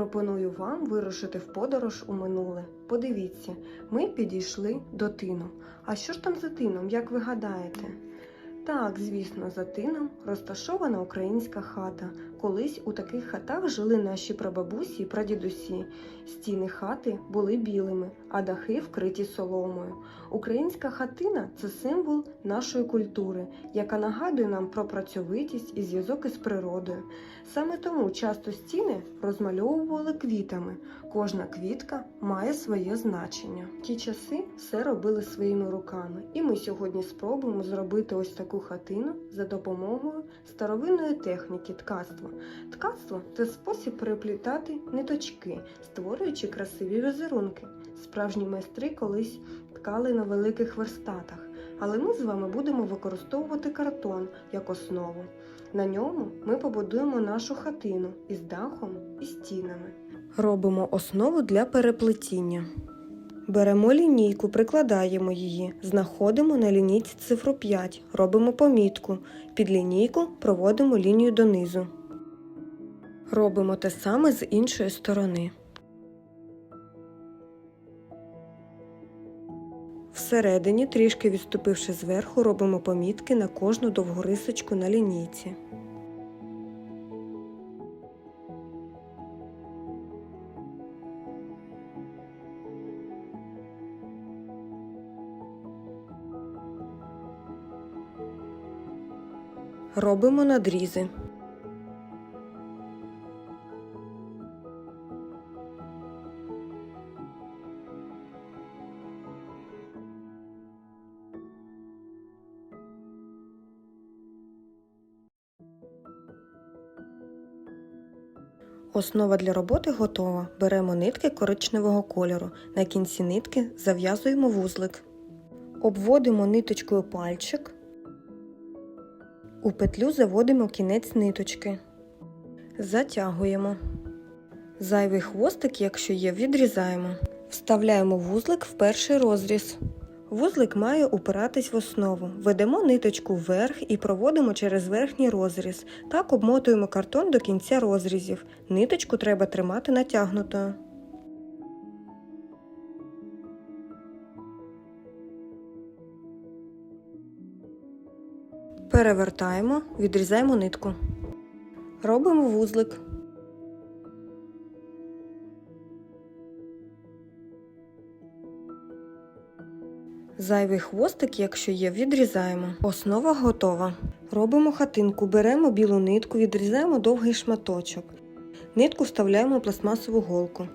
Пропоную вам вирушити в подорож у минуле. Подивіться, ми підійшли до тину. А що ж там за тином, як ви гадаєте? Так, звісно, за тином розташована українська хата. Колись у таких хатах жили наші прабабусі і прадідусі. Стіни хати були білими, а дахи вкриті соломою. Українська хатина це символ нашої культури, яка нагадує нам про працьовитість і зв'язок із природою. Саме тому часто стіни розмальовували квітами. Кожна квітка має своє значення. В ті часи все робили своїми руками, і ми сьогодні спробуємо зробити ось таку хатину за допомогою старовинної техніки ткацтва. Ткацтво це спосіб переплітати ниточки, створюючи красиві візерунки. Справжні майстри колись ткали на великих верстатах, але ми з вами будемо використовувати картон як основу. На ньому ми побудуємо нашу хатину із дахом і стінами. Робимо основу для переплетіння. Беремо лінійку, прикладаємо її, знаходимо на лінійці цифру 5, робимо помітку. Під лінійку проводимо лінію донизу. Робимо те саме з іншої сторони. Всередині, трішки відступивши зверху, робимо помітки на кожну довгу рисочку на лінійці. Робимо надрізи. Основа для роботи готова. Беремо нитки коричневого кольору. На кінці нитки зав'язуємо вузлик. Обводимо ниточкою пальчик. У петлю заводимо кінець ниточки. Затягуємо. Зайвий хвостик, якщо є, відрізаємо. Вставляємо вузлик в перший розріз. Вузлик має упиратись в основу. Ведемо ниточку вверх і проводимо через верхній розріз. Так обмотуємо картон до кінця розрізів. Ниточку треба тримати натягнутою. Перевертаємо, відрізаємо нитку. Робимо вузлик. Зайвий хвостик, якщо є, відрізаємо. Основа готова. Робимо хатинку, беремо білу нитку, відрізаємо довгий шматочок. Нитку вставляємо в пластмасову голку.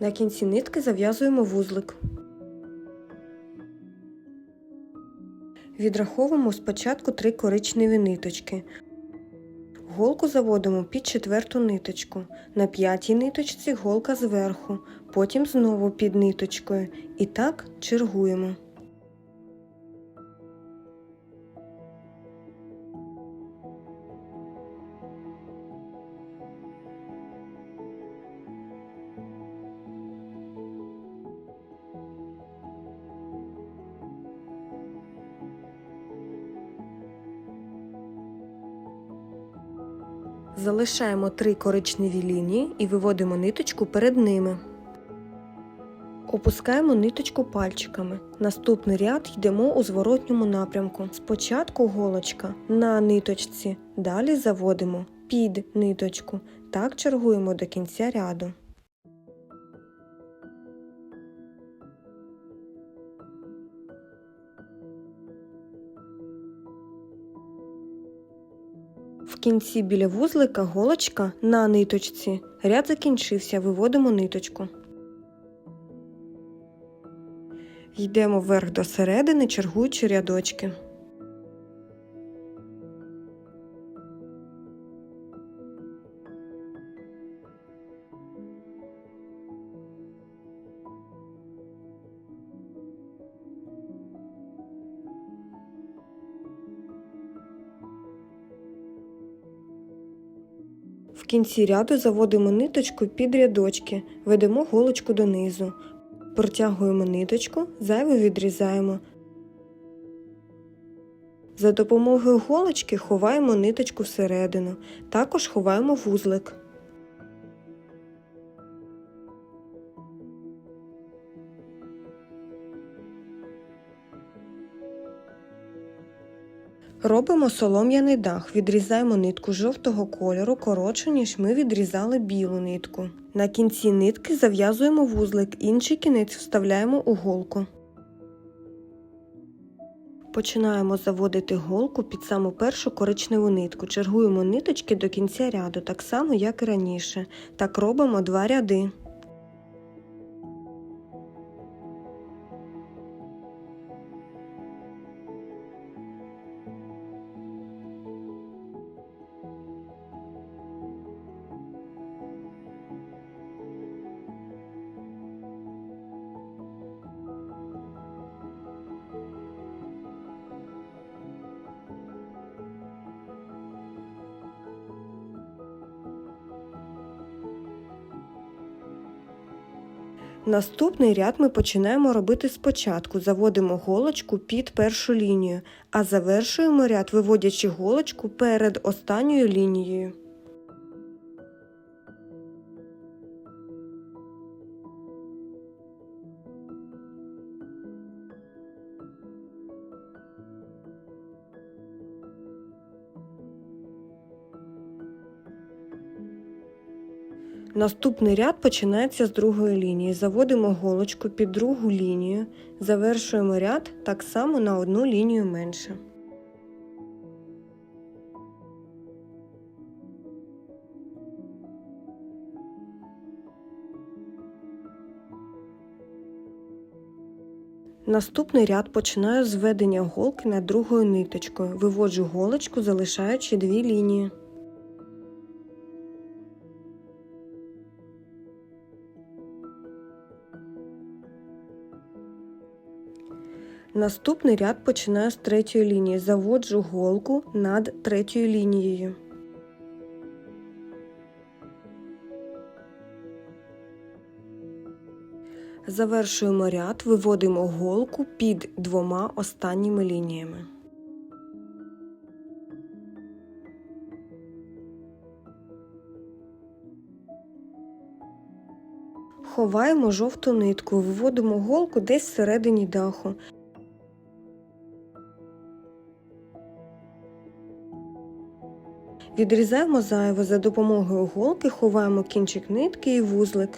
На кінці нитки зав'язуємо вузлик. Відраховуємо спочатку три коричневі ниточки. Голку заводимо під четверту ниточку. На п'ятій ниточці голка зверху, потім знову під ниточкою. І так чергуємо. Залишаємо три коричневі лінії і виводимо ниточку перед ними. Опускаємо ниточку пальчиками. Наступний ряд йдемо у зворотньому напрямку. Спочатку голочка на ниточці, далі заводимо під ниточку. Так чергуємо до кінця ряду. Кінці біля вузлика голочка на ниточці. Ряд закінчився, виводимо ниточку. Йдемо вверх до середини, чергуючи рядочки. Кінці ряду заводимо ниточку під рядочки, ведемо голочку донизу. Протягуємо ниточку, зайву відрізаємо. За допомогою голочки ховаємо ниточку всередину, також ховаємо вузлик. Робимо солом'яний дах, відрізаємо нитку жовтого кольору коротше, ніж ми відрізали білу нитку. На кінці нитки зав'язуємо вузлик, інший кінець вставляємо у голку. Починаємо заводити голку під саму першу коричневу нитку. Чергуємо ниточки до кінця ряду, так само, як і раніше. Так робимо два ряди. Наступний ряд ми починаємо робити спочатку. Заводимо голочку під першу лінію, а завершуємо ряд, виводячи голочку перед останньою лінією. Наступний ряд починається з другої лінії. Заводимо голочку під другу лінію, завершуємо ряд так само на одну лінію менше. Наступний ряд починаю з введення голки над другою ниточкою. Виводжу голочку, залишаючи дві лінії. Наступний ряд починаю з третьої лінії. Заводжу голку над третьою лінією. Завершуємо ряд, виводимо голку під двома останніми лініями. Ховаємо жовту нитку, виводимо голку десь всередині даху. Відрізаємо зайве за допомогою голки, ховаємо кінчик нитки і вузлик.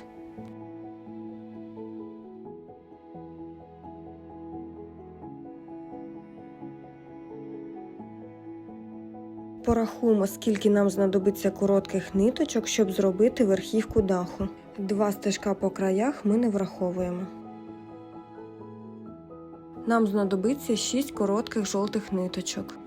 Порахуємо, скільки нам знадобиться коротких ниточок, щоб зробити верхівку даху. Два стежка по краях ми не враховуємо. Нам знадобиться 6 коротких жовтих ниточок.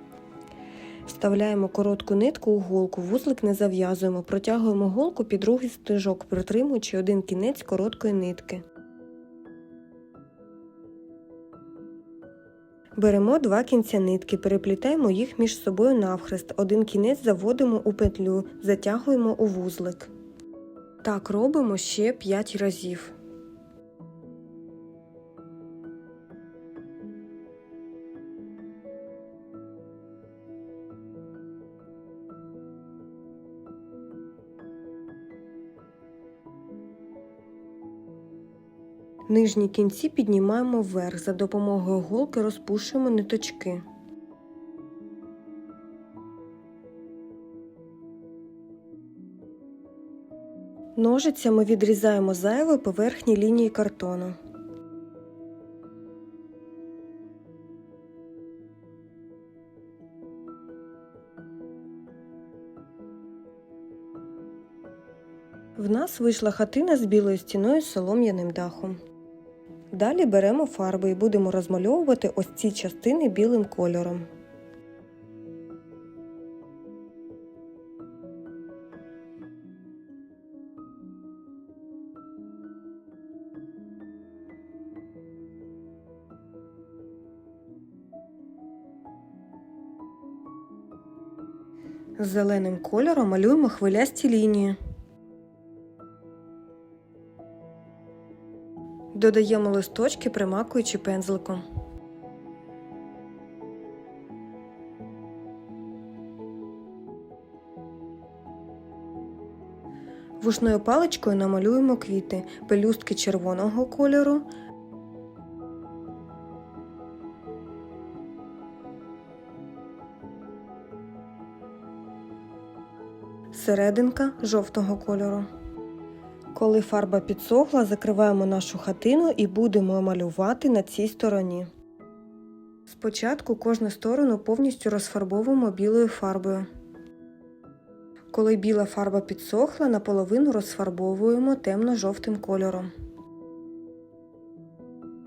Вставляємо коротку нитку у голку, вузлик не зав'язуємо, протягуємо голку під другий стежок, притримуючи один кінець короткої нитки. Беремо два кінця нитки, переплітаємо їх між собою навхрест. Один кінець заводимо у петлю, затягуємо у вузлик. Так робимо ще 5 разів. Нижні кінці піднімаємо вверх. За допомогою голки розпушуємо ниточки. Ножицями відрізаємо зайве по верхній лінії картону. В нас вийшла хатина з білою стіною з солом'яним дахом. Далі беремо фарби і будемо розмальовувати ось ці частини білим кольором. З зеленим кольором малюємо хвилясті лінії. Додаємо листочки, примакуючи пензликом. Вушною паличкою намалюємо квіти, пелюстки червоного кольору. Серединка жовтого кольору. Коли фарба підсохла, закриваємо нашу хатину і будемо малювати на цій стороні. Спочатку кожну сторону повністю розфарбовуємо білою фарбою. Коли біла фарба підсохла, наполовину розфарбовуємо темно-жовтим кольором.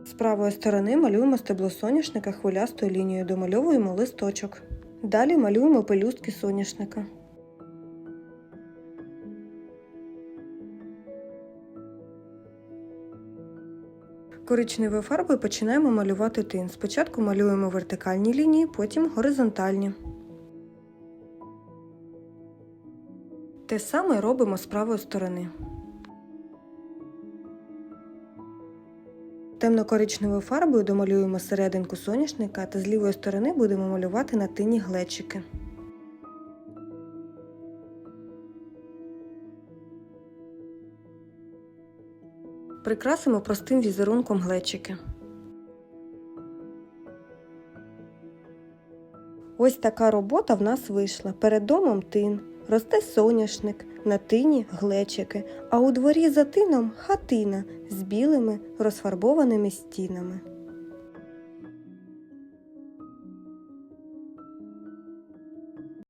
З правої сторони малюємо стебло соняшника хвилястою лінією, домальовуємо листочок. Далі малюємо пелюстки соняшника. Коричневою фарбою починаємо малювати тин. Спочатку малюємо вертикальні лінії, потім горизонтальні. Те саме робимо з правої сторони. Темно-коричневою фарбою домалюємо серединку соняшника та з лівої сторони будемо малювати на тині глечики. Прикрасимо простим візерунком глечики. Ось така робота в нас вийшла. Перед домом тин, росте соняшник, на тині глечики, а у дворі за тином хатина з білими розфарбованими стінами.